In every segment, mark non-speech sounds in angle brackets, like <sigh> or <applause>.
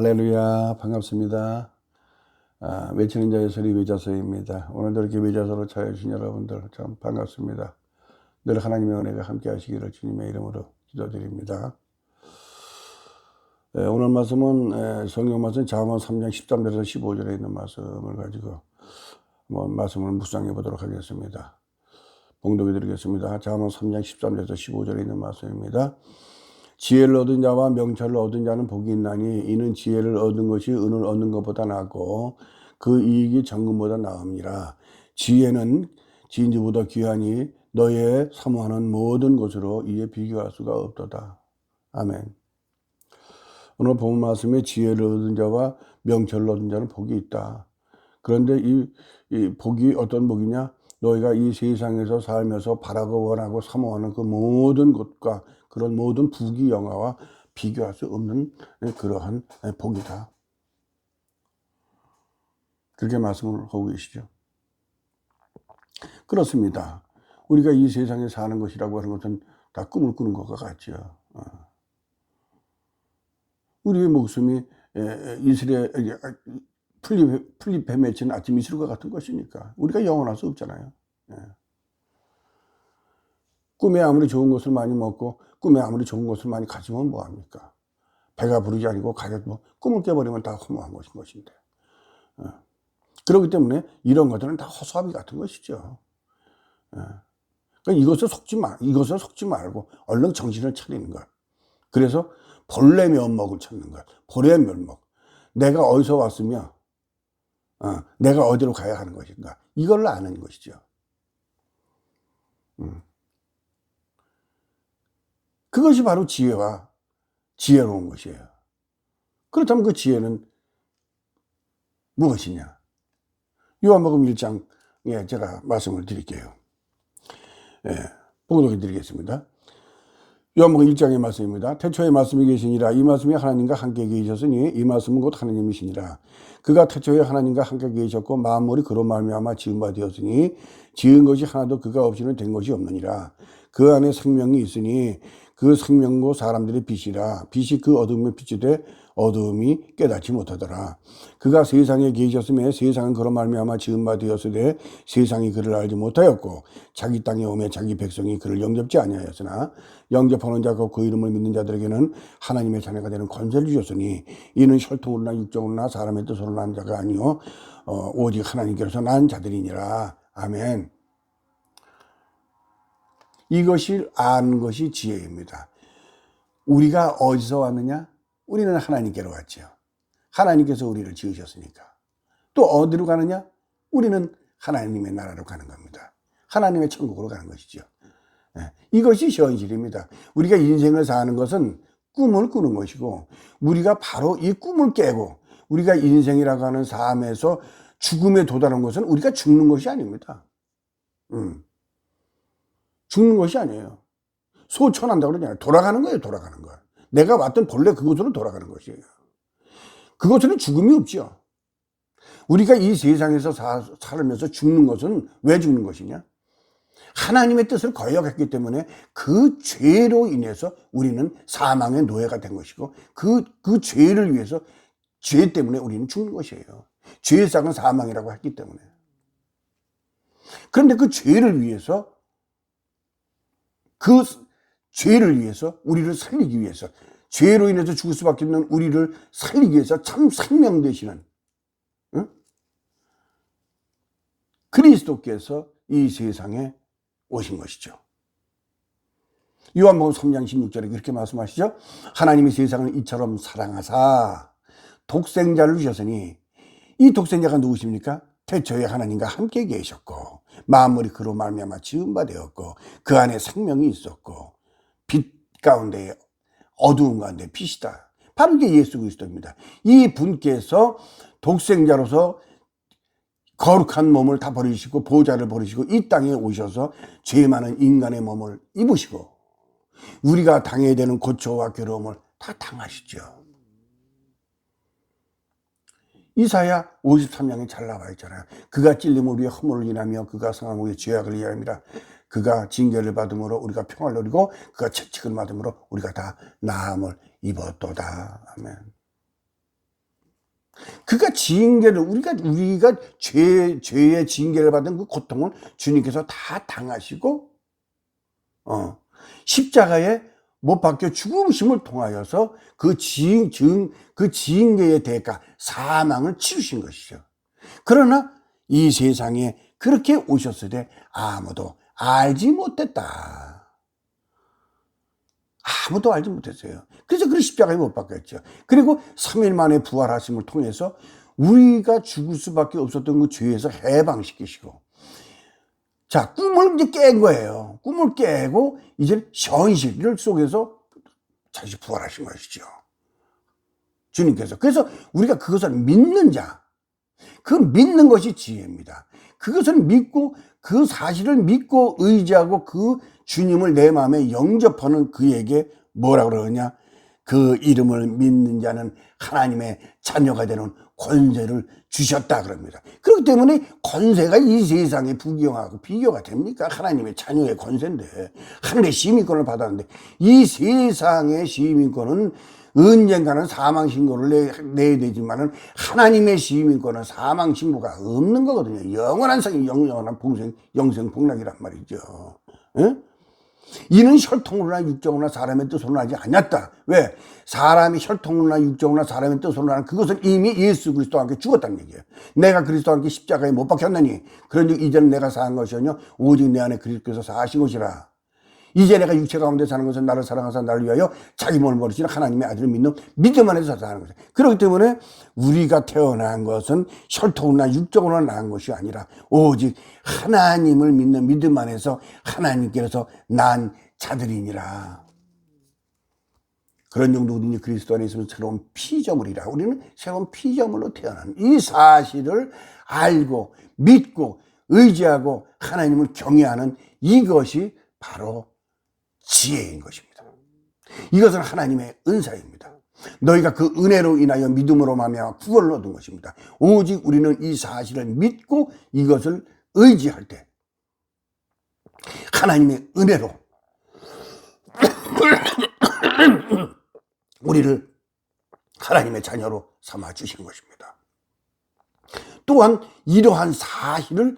할렐루야 반갑습니다. 아, 외치는 자의 소리 외자서입니다. 오늘도 이렇게 외자서로 찾아주신 여러분들 참 반갑습니다. 늘 하나님의 은혜가 함께 하시기를 주님의 이름으로 기도드립니다. 예, 오늘 말씀은 예, 성경 말씀 자문 3장 13절에서 15절에 있는 말씀을 가지고 한번 말씀을 묵상해 보도록 하겠습니다. 봉독해 드리겠습니다. 자문 3장 13절에서 15절에 있는 말씀입니다. 지혜를 얻은 자와 명철을 얻은 자는 복이 있나니 이는 지혜를 얻은 것이 은을 얻는 것보다 낫고 그 이익이 정금보다 나음이라 지혜는 진주보다 귀하니 너의 사모하는 모든 것으로 이에 비교할 수가 없도다. 아멘. 오늘 본 말씀에 지혜를 얻은 자와 명철을 얻은 자는 복이 있다. 그런데 이, 이 복이 어떤 복이냐? 너희가 이 세상에서 살면서 바라고 원하고 사모하는 그 모든 것과 그런 모든 부귀 영화와 비교할 수 없는 그러한 복이다. 그렇게 말씀을 하고 계시죠. 그렇습니다. 우리가 이 세상에 사는 것이라고 하는 것은 다 꿈을 꾸는 것과 같죠. 어. 우리의 목숨이 이슬에 풀립, 풀립에 맺힌 아침 이슬과 같은 것이니까 우리가 영원할 수 없잖아요. 예. 꿈에 아무리 좋은 것을 많이 먹고 꿈에 아무리 좋은 것을 많이 가지면 뭐합니까? 배가 부르지 아니고 가격 뭐 꿈을 깨버리면 다 허무한 것인 것인데. 어. 그렇기 때문에 이런 것들은 다 허수아비 같은 것이죠. 어. 그러니까 이것을 속지 마, 이것을 속지 말고 얼른 정신을 차리는 것. 그래서 본래 면목을 찾는 것. 본래 면목. 내가 어디서 왔으며, 어, 내가 어디로 가야 하는 것인가. 이걸 아는 것이죠. 음. 그것이 바로 지혜와 지혜로운 것이에요. 그렇다면 그 지혜는 무엇이냐? 요한복음 1장에 제가 말씀을 드릴게요. 예, 봉독해 드리겠습니다. 요한복음 1장의 말씀입니다. 태초에 말씀이 계시니라 이 말씀이 하나님과 함께 계셨으니 이 말씀은 곧 하나님이시니라. 그가 태초에 하나님과 함께 계셨고 만물이 그로 말미암아 지은 바 되었으니 지은 것이 하나도 그가 없이는 된 것이 없느니라. 그 안에 생명이 있으니 그 생명고 사람들의 빛이라 빛이 그 어둠에 돼 어둠이 깨닫지 못하더라. 그가 세상에 계셨음에 세상은 그런 말미암아 지은 바 되었으되 세상이 그를 알지 못하였고 자기 땅에 오매 자기 백성이 그를 영접지 아니하였으나 영접하는 자고 그 이름을 믿는 자들에게는 하나님의 자녀가 되는 권세를 주셨으니 이는 혈통으로나 육정으로나 사람의 뜻으로 난 자가 아니요 어, 오직 하나님께로서 난 자들이니라. 아멘. 이것을 아는 것이 지혜입니다. 우리가 어디서 왔느냐? 우리는 하나님께로 왔죠. 하나님께서 우리를 지으셨으니까. 또 어디로 가느냐? 우리는 하나님의 나라로 가는 겁니다. 하나님의 천국으로 가는 것이죠. 예, 이것이 현실입니다. 우리가 인생을 사는 것은 꿈을 꾸는 것이고, 우리가 바로 이 꿈을 깨고, 우리가 인생이라고 하는 삶에서 죽음에 도달한 것은 우리가 죽는 것이 아닙니다. 음. 죽는 것이 아니에요. 소천한다고 그러잖아요. 돌아가는 거예요, 돌아가는 거. 내가 왔던 본래 그곳으로 돌아가는 것이에요. 그곳에는 죽음이 없죠. 우리가 이 세상에서 사, 살면서 죽는 것은 왜 죽는 것이냐? 하나님의 뜻을 거역했기 때문에 그 죄로 인해서 우리는 사망의 노예가 된 것이고 그, 그 죄를 위해서 죄 때문에 우리는 죽는 것이에요. 죄의 싹은 사망이라고 했기 때문에. 그런데 그 죄를 위해서 그 죄를 위해서 우리를 살리기 위해서 죄로 인해서 죽을 수밖에 없는 우리를 살리기 위해서 참 생명 되시는 응? 그리스도께서 이 세상에 오신 것이죠. 요한복음 3장 16절에 그렇게 말씀하시죠. 하나님이 세상을 이처럼 사랑하사 독생자를 주셨으니 이 독생자가 누구십니까? 태초에 하나님과 함께 계셨고 만물이 그로 말미암아 지은 바 되었고 그 안에 생명이 있었고 빛 가운데 어두운 가운데 빛이다. 바로 이게 예수 그리스도입니다. 이 분께서 독생자로서 거룩한 몸을 다 버리시고 보좌를 버리시고 이 땅에 오셔서 죄 많은 인간의 몸을 입으시고 우리가 당해야 되는 고초와 괴로움을 다 당하시죠. 이사야 53장에 잘 나와 있잖아요. 그가 찔림 우리의 허물을 인하며 그가 상한 우리의 죄악을 이해합니다. 그가 징계를 받음으로 우리가 평화를 누리고 그가 채찍을 받음으로 우리가 다 나음을 입었도다. 아멘. 그가 징계를 우리가 우리가 죄 죄의 징계를 받은 그 고통을 주님께서 다 당하시고 어 십자가에 못 박혀 죽으심을 통하여서 그 징, 증, 그 징계의 대가, 사망을 치르신 것이죠. 그러나 이 세상에 그렇게 오셨을 때 아무도 알지 못했다. 아무도 알지 못했어요. 그래서 그 십자가에 못 박혔죠. 그리고 3일 만에 부활하심을 통해서 우리가 죽을 수밖에 없었던 그 죄에서 해방시키시고 자, 꿈을 이제 깬 거예요. 꿈을 깨고 이제 현실 속에서 다시 부활하신 것이죠. 주님께서. 그래서 우리가 그것을 믿는 자, 그 믿는 것이 지혜입니다. 그것을 믿고 그 사실을 믿고 의지하고 그 주님을 내 마음에 영접하는 그에게 뭐라 그러냐? 그 이름을 믿는 자는 하나님의 자녀가 되는 권세를 주셨다 그럽니다. 그렇기 때문에 권세가 이 세상에 부경하고 비교가 됩니까? 하나님의 자녀의 권세인데 하늘의 시민권을 받았는데 이 세상의 시민권은 언젠가는 사망 신고를 내, 내야 되지만은 하나님의 시민권은 사망 신고가 없는 거거든요. 영원한 생, 영원한 봉생, 영생 복락이란 말이죠. 응? 이는 혈통으로나 육정으로나 사람의 뜻으로 하지 않았다. 왜? 사람이 혈통으로나 육정으로나 사람의 뜻으로 하는 그것은 이미 예수 그리스도와 함께 죽었다는 얘기예요. 내가 그리스도와 함께 십자가에 못 박혔느니 그런즉 이제는 내가 사는 것이 아니요 오직 내 안에 그리스도께서 사신 것이라. 이제 내가 육체 가운데 사는 것은 나를 사랑하사 나를 위하여 자기 몸을 버리시는 하나님의 아들을 믿는 믿음 안에서 사는 것이다. 그렇기 때문에 우리가 태어난 것은 혈통이나 육적으로 난 것이 아니라 오직 하나님을 믿는 믿음 안에서 하나님께서 난 자들이니라. 그런 정도든지 그리스도 안에 있으면 새로운 피조물이라. 우리는 새로운 피조물로 태어난 이 사실을 알고 믿고 의지하고 하나님을 경외하는 이것이 바로 지혜인 것입니다. 이것은 하나님의 은사입니다. 너희가 그 은혜로 인하여 믿음으로 말미암아 구원을 얻은 것입니다. 오직 우리는 이 사실을 믿고 이것을 의지할 때 하나님의 은혜로 <coughs> 우리를 하나님의 자녀로 삼아 주신 것입니다. 또한 이러한 사실을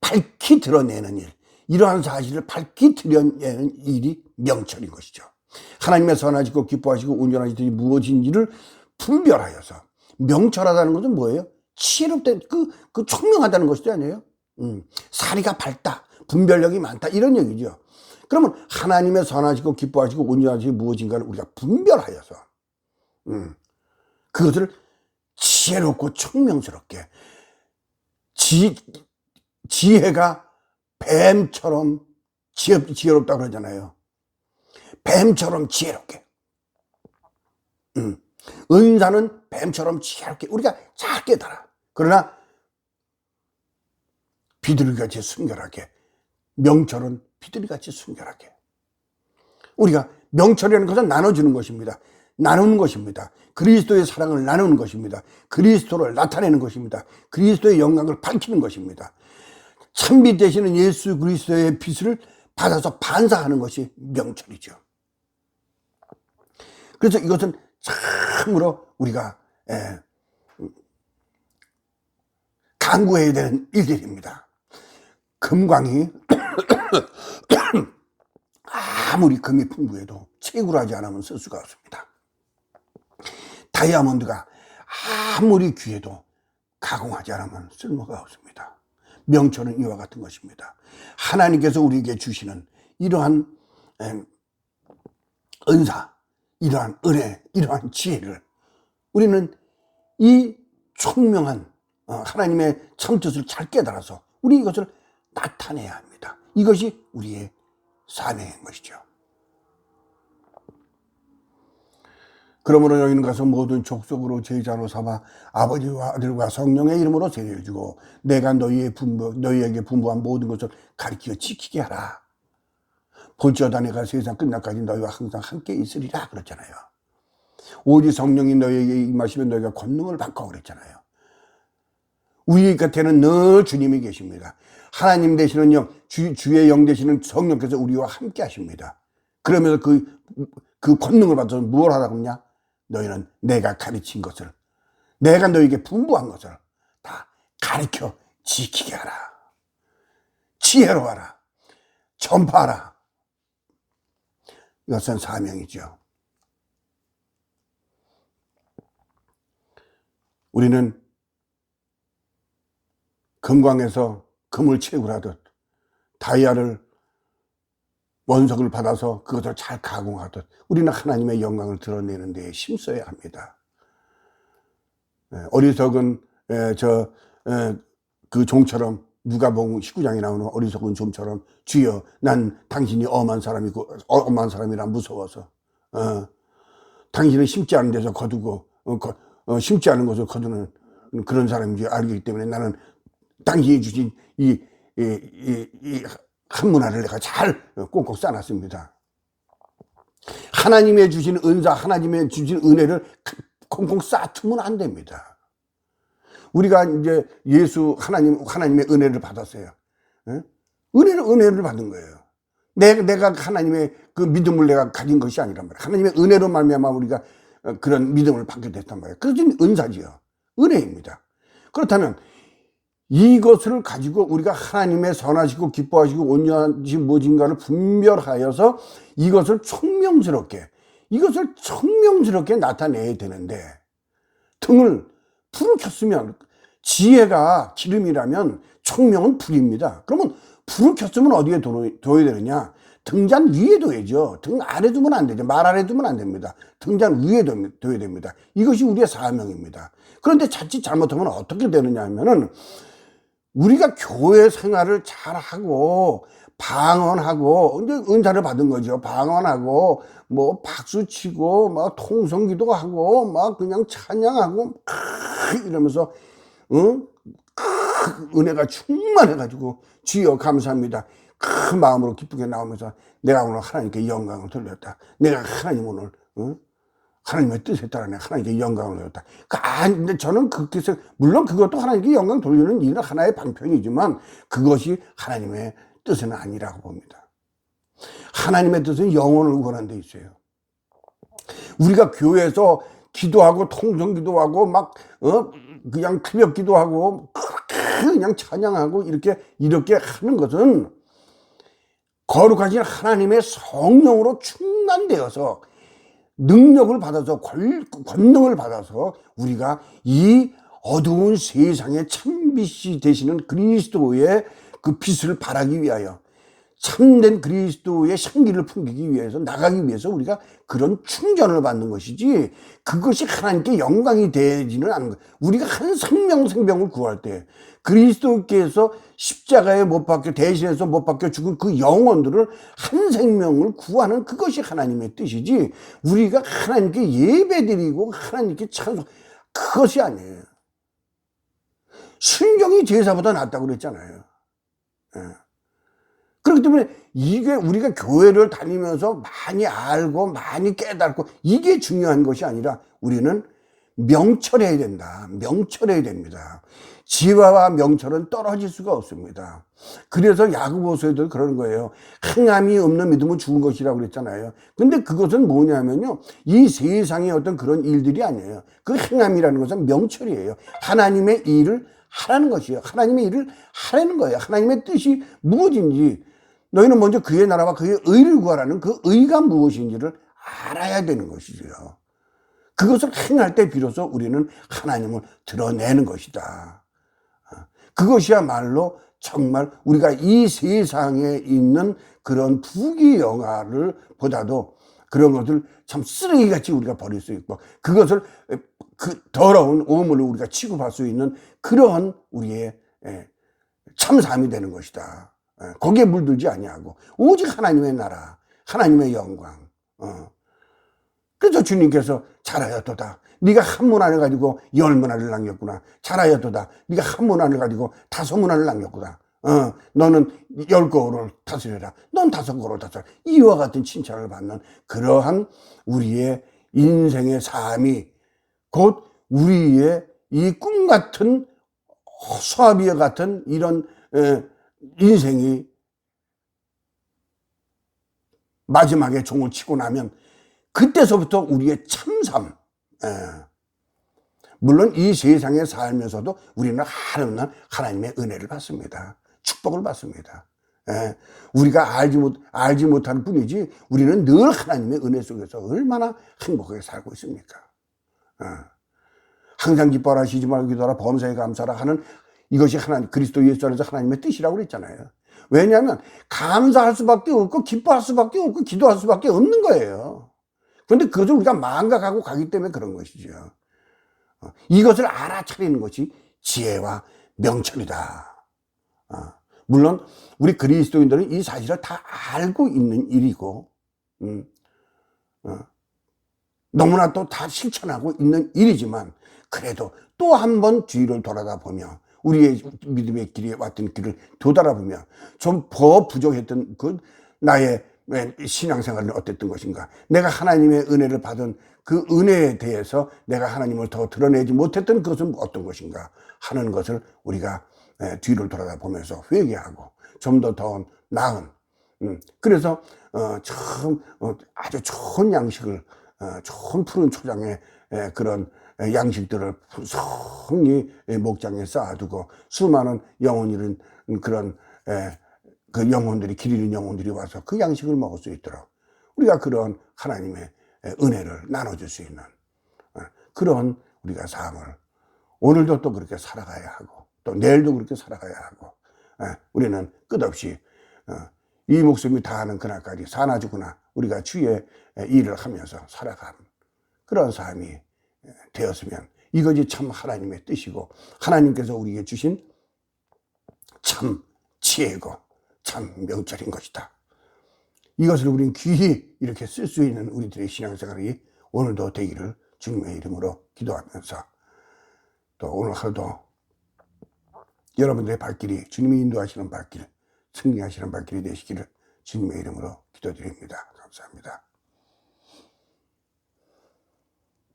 밝히 드러내는 일, 이러한 사실을 밝히 드러내는 일이 명철인 것이죠. 하나님의 선하시고 기뻐하시고 온전하시더니 무엇인지를 분별하여서 명철하다는 것은 뭐예요? 지혜롭다, 그, 그 총명하다는 것이 아니에요? 음, 사리가 밝다, 분별력이 많다, 이런 얘기죠. 그러면 하나님의 선하시고 기뻐하시고 온전하시고 무엇인가를 우리가 분별하여서, 음, 그것을 지혜롭고 총명스럽게, 지, 지혜가 뱀처럼 지혜, 지혜롭다 그러잖아요. 뱀처럼 지혜롭게. 음. 은사는 뱀처럼 지혜롭게 우리가 잘 깨달아. 그러나 비둘기같이 순결하게 명철은 비둘기같이 순결하게 우리가 명철이라는 것은 나눠주는 것입니다. 나누는 것입니다. 그리스도의 사랑을 나누는 것입니다. 그리스도를 나타내는 것입니다. 그리스도의 영광을 밝히는 것입니다. 참빛 되시는 예수 그리스도의 빛을 받아서 반사하는 것이 명철이죠. 그래서 이것은 참으로 우리가 예, 강구해야 되는 일들입니다. 금광이 <coughs> 아무리 금이 풍부해도 채굴하지 않으면 쓸 수가 없습니다. 다이아몬드가 아무리 귀해도 가공하지 않으면 쓸모가 없습니다. 명철은 이와 같은 것입니다. 하나님께서 우리에게 주시는 이러한 은사, 이러한 은혜, 이러한 지혜를 우리는 이 총명한 어, 하나님의 참 뜻을 잘 깨달아서 우리 이것을 나타내야 합니다. 이것이 우리의 사명인 것이죠. 그러므로 너희는 가서 모든 족속으로 제자로 삼아 아버지와 아들과 성령의 이름으로 세례를 주고 내가 너희의 분부, 너희에게 분부한 모든 것을 가르쳐 지키게 하라. 볼지어다 내가 세상 끝날까지 너희와 항상 함께 있으리라 그랬잖아요. 오직 성령이 너희에게 임하시면 너희가 권능을 받고 그랬잖아요. 우리 곁에는 늘 주님이 계십니다. 하나님 되시는 영, 주, 주의 영 되시는 성령께서 우리와 함께 하십니다. 그러면서 그, 그 권능을 받아서 무엇 하라고 하냐? 너희는 내가 가르친 것을 내가 너에게 분부한 것을 다 가르쳐 지키게 하라. 지혜로 하라. 전파하라. 이것은 사명이죠. 우리는 금광에서 금을 채굴하듯 다이아를 원석을 받아서 그것을 잘 가공하듯 우리는 하나님의 영광을 드러내는 데에 힘써야 합니다. 예, 어리석은 예, 저그 종처럼 누가복음 19장에 나오는 어리석은 종처럼 주여 난 당신이 엄한 사람이고 어, 엄한 사람이라 무서워서 어, 당신은 심지 않은 데서 거두고 어, 거, 어, 심지 않은 것을 거두는 그런 사람인지 알기 때문에 나는 당신이 주신 이, 이, 이, 이 한 문화를 내가 잘 꽁꽁 싸놨습니다. 하나님의 주신 은사, 하나님의 주신 은혜를 콩콩 쌓두면 안 됩니다. 우리가 이제 예수 하나님 하나님의 은혜를 받았어요. 예? 은혜를 은혜를 받은 거예요. 내가 내가 하나님의 그 믿음을 내가 가진 것이 아니란 말이야. 하나님의 은혜로 말미암아 우리가 그런 믿음을 받게 됐단 말이에요. 그것은 은사지요. 은혜입니다. 그렇다면 이것을 가지고 우리가 하나님의 선하시고 기뻐하시고 온유하신 무엇인가를 분별하여서 이것을 총명스럽게 이것을 총명스럽게 나타내야 되는데 등을 불을 켰으면 지혜가 기름이라면 총명은 불입니다. 그러면 불을 켰으면 어디에 둬야 되느냐? 등잔 위에 둬야죠. 등 아래 두면 안 되죠. 말 아래 두면 안 됩니다. 등잔 위에 둬야 됩니다. 이것이 우리의 사명입니다. 그런데 자칫 잘못하면 어떻게 되느냐 하면은 우리가 교회 생활을 잘하고 방언하고 이제 은사를 받은 거죠. 방언하고 뭐 박수 치고 막 통성 기도 하고 막 그냥 찬양하고 이러면서 응? 은혜가 충만해 가지고 주여 감사합니다. 큰 마음으로 기쁘게 나오면서 내가 오늘 하나님께 영광을 돌렸다. 내가 하나님 오늘 응? 하나님의 뜻에 따라 내가 하나님께 영광을 돌렸다. 그, 아, 근데 저는 그렇게 물론 그것도 하나님께 영광 돌리는 일은 하나의 방편이지만 그것이 하나님의 뜻은 아니라고 봅니다. 하나님의 뜻은 영혼을 구원하는 데 있어요. 우리가 교회에서 기도하고 통성 기도하고 막 어? 그냥 새벽 기도하고 그냥 찬양하고 이렇게 이렇게 하는 것은 거룩하신 하나님의 성령으로 충만되어서 능력을 받아서 권능을 받아서 우리가 이 어두운 세상의 참빛이 되시는 그리스도의 그 빛을 발하기 위하여 참된 그리스도의 향기를 풍기기 위해서 나가기 위해서 우리가 그런 충전을 받는 것이지 그것이 하나님께 영광이 되지는 않는 것. 우리가 한 생명 생명을 구할 때 그리스도께서 십자가에 못 박혀 대신해서 못 박혀 죽은 그 영혼들을 한 생명을 구하는 그것이 하나님의 뜻이지 우리가 하나님께 예배드리고 하나님께 찬송 그것이 아니에요. 순종이 제사보다 낫다고 그랬잖아요. 예. 그렇기 때문에 이게 우리가 교회를 다니면서 많이 알고 많이 깨닫고 이게 중요한 것이 아니라 우리는 명철해야 된다. 명철해야 됩니다. 지혜와 명철은 떨어질 수가 없습니다. 그래서 야구보서에도 그러는 거예요. 행함이 없는 믿음은 죽은 것이라고 그랬잖아요. 근데 그것은 뭐냐면요. 이 세상의 어떤 그런 일들이 아니에요. 그 행함이라는 것은 명철이에요. 하나님의 일을 하라는 것이에요. 하나님의 일을 하라는 거예요. 하나님의 뜻이 무엇인지 너희는 먼저 그의 나라와 그의 의를 구하라는 그 의가 무엇인지를 알아야 되는 것이죠. 그것을 행할 때 비로소 우리는 하나님을 드러내는 것이다. 그것이야말로 정말 우리가 이 세상에 있는 그런 부귀 영화를 보다도 그런 것을 참 쓰레기같이 우리가 버릴 수 있고 그것을 그 더러운 오물을 우리가 취급할 수 있는 그러한 우리의 예, 참삼이 되는 것이다. 예, 거기에 물들지 아니하고 오직 하나님의 나라, 하나님의 영광. 어. 그래서 주님께서 잘하였도다. 네가 한 문안을 가지고 열 문안을 남겼구나. 잘하였도다. 네가 한 문안을 가지고 다섯 문안을 남겼구나. 어, 너는 열 거울을 다스려라. 넌 다섯 거울을 다스려. 이와 같은 칭찬을 받는 그러한 우리의 인생의 삶이 곧 우리의 이 꿈 같은 수아비와 같은 이런 에, 인생이 마지막에 종을 치고 나면 그때서부터 우리의 참삼, 에, 물론 이 세상에 살면서도 우리는 하나님 하나님의 은혜를 받습니다. 축복을 받습니다. 예, 우리가 알지 못 알지 못할 뿐이지 우리는 늘 하나님의 은혜 속에서 얼마나 행복하게 살고 있습니까? 예. 항상 기뻐하라 쉬지 말고 기도하라 범사에 감사하라 하는 이것이 하나님 그리스도 예수 안에서 하나님의 뜻이라고 그랬잖아요. 왜냐하면 감사할 수밖에 없고 기뻐할 수밖에 없고 기도할 수밖에 없는 거예요. 그런데 그것을 우리가 망각하고 가기 때문에 그런 것이죠. 어, 이것을 알아차리는 것이 지혜와 명철이다. 어, 물론 우리 그리스도인들은 이 사실을 다 알고 있는 일이고 음, 어, 너무나 또 다 실천하고 있는 일이지만 그래도 또 한번 뒤를 돌아다 보며 우리의 믿음의 길에 왔던 길을 되돌아보며 좀더 부족했던 그 나의 신앙생활은 어땠던 것인가. 내가 하나님의 은혜를 받은 그 은혜에 대해서 내가 하나님을 더 드러내지 못했던 것은 어떤 것인가 하는 것을 우리가 뒤를 돌아다 보면서 회개하고 좀 더 더 나은 음, 그래서 어, 참 어, 아주 좋은 양식을 어, 좋은 푸른 초장에 에, 그런 에, 양식들을 풍성히 에, 목장에 쌓아두고 수많은 영혼 잃은 그런 에, 그 영혼들이 길 잃은 영혼들이 와서 그 양식을 먹을 수 있도록 우리가 그런 하나님의 에, 은혜를 나눠줄 수 있는 어, 그런 우리가 삶을 오늘도 또 그렇게 살아가야 하고 또 내일도 그렇게 살아가야 하고 에, 우리는 끝없이 어, 이 목숨이 다하는 그날까지 사나 죽으나 우리가 주의 일을 하면서 살아가는 그런 삶이 되었으면 이것이 참 하나님의 뜻이고 하나님께서 우리에게 주신 참 지혜고 참 명철인 것이다. 이것을 우리는 귀히 이렇게 쓸 수 있는 우리들의 신앙생활이 오늘도 되기를 주님의 이름으로 기도하면서 또 오늘 하루도 여러분들의 발길이 주님이 인도하시는 발길 승리하시는 발길이 되시기를 주님의 이름으로 기도드립니다. 감사합니다.